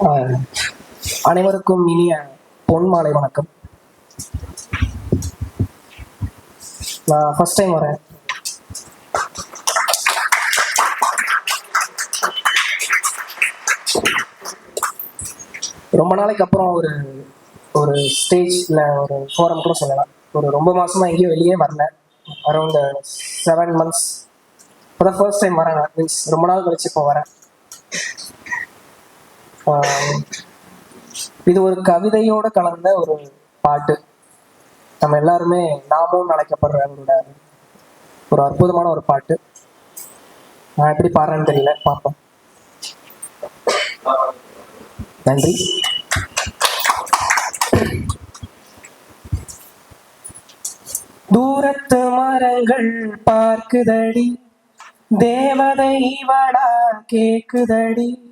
ஆஹ், அனைவருக்கும் இனிய பொன் மாலை வணக்கம். நான் ஃபர்ஸ்ட் டைம் வரேன். ரொம்ப நாளைக்கு அப்புறம் ஒரு ஒரு ஸ்டேஜ் இல்லை ஒரு ஃபோரம் கூட சொல்லலாம். ஒரு ரொம்ப மாசமா எங்கேயும் வெளியே வரல. அரௌண்ட் செவன் மந்த்ஸ் இப்போ தான் ஃபர்ஸ்ட் டைம் வரேன் மீன்ஸ் ரொம்ப நாள் கழிச்சு இப்போ வரேன். இது ஒரு கவிதையோட கலந்த ஒரு பாட்டு. நம்ம எல்லாருமே நாமும் அழைக்கப்படுற அவரோட ஒரு அற்புதமான ஒரு பாட்டு. நான் எப்படி பாடுறேன்னு தெரியல பார்ப்போம். நன்றி. தூரத்து மரங்கள் பார்க்குதடி தேவதை வடா கேக்குதடி.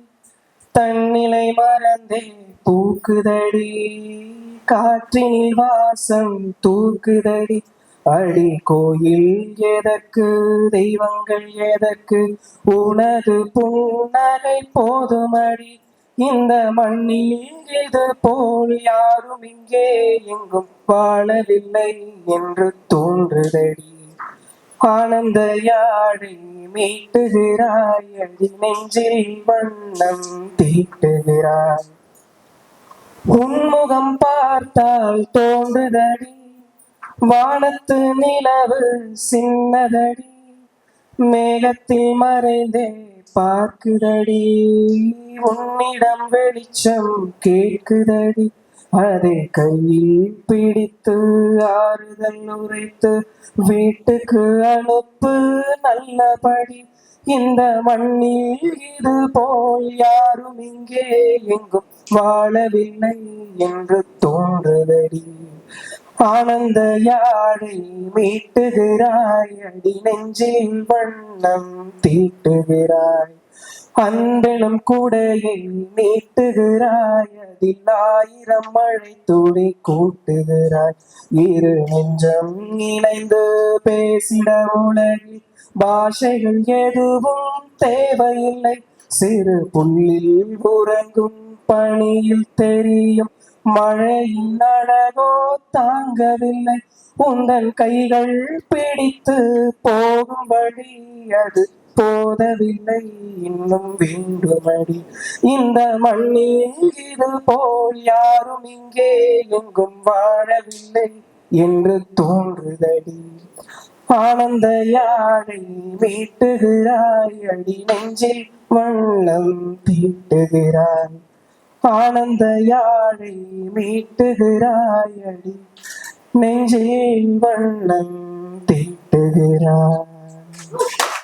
தன்னிலை மறந்தே. தூக்குதடி காற்றினில் வாசம் தூக்குதடி. அடி கோயில் எதற்கு தெய்வங்கள் எதற்கு உனது புன்னகை போதுமடி. இந்த மண்ணில் இது போல் யாரும் இங்கே எங்கும் வாழவில்லை என்று தோன்றுதடி. ஆனந்த யாழை மீட்டுகிறாய். அடி நெஞ்சில் வண்ணம் தீட்டுகிறாய். உன்முகம் பார்த்தால் தோன்றுதடி. வானத்து நிலவு சின்னதடி. மேகத்தில் மறைந்தே பார்க்குதடி. உன்னிடம் வெளிச்சம் கேட்குதடி. அதை கையில் பிடித்து ஆறுதல் உரைத்து வீட்டுக்கு அனுப்பு நல்லபடி. இந்த மண்ணில் இது போல் யாரும் இங்கே எங்கும் வாழவில்லை என்று தோன்றுதடி. ஆனந்த யாழை மீட்டுகிறாய். அடி நெஞ்சில் வண்ணம் தீட்டுகிறாய். அன்பெனும் கூடையை நீட்டுகிறாய். அதில் ஆயிரம் மழை துளி கூட்டுகிறாய். இரு நெஞ்சம் இணைந்து பேசிட உலகில் பாஷைகள் எதுவும் தேவையில்லை. சிறு புள்ளில் உறங்கும் பணியில் தெரியும். மழையின் அழகோ தான் தாங்கவில்லை. உந்தன் கைகள் பிடித்து போகும் வழி அது போதவில்லை. இன்னும் வேண்டுமடி இந்த மண்ணில் இது போல் யாரும் இங்கே எங்கும் வாழவில்லை என்று தோன்றுதடி. ஆனந்த யாழை மீட்டுகிறாய் அடி நெஞ்சில் வண்ணம் தீட்டுகிறாய். ஆனந்த யாழை மீட்டுகிறாயடி. அடி நெஞ்சில் வண்ணம் தீட்டுகிறாய்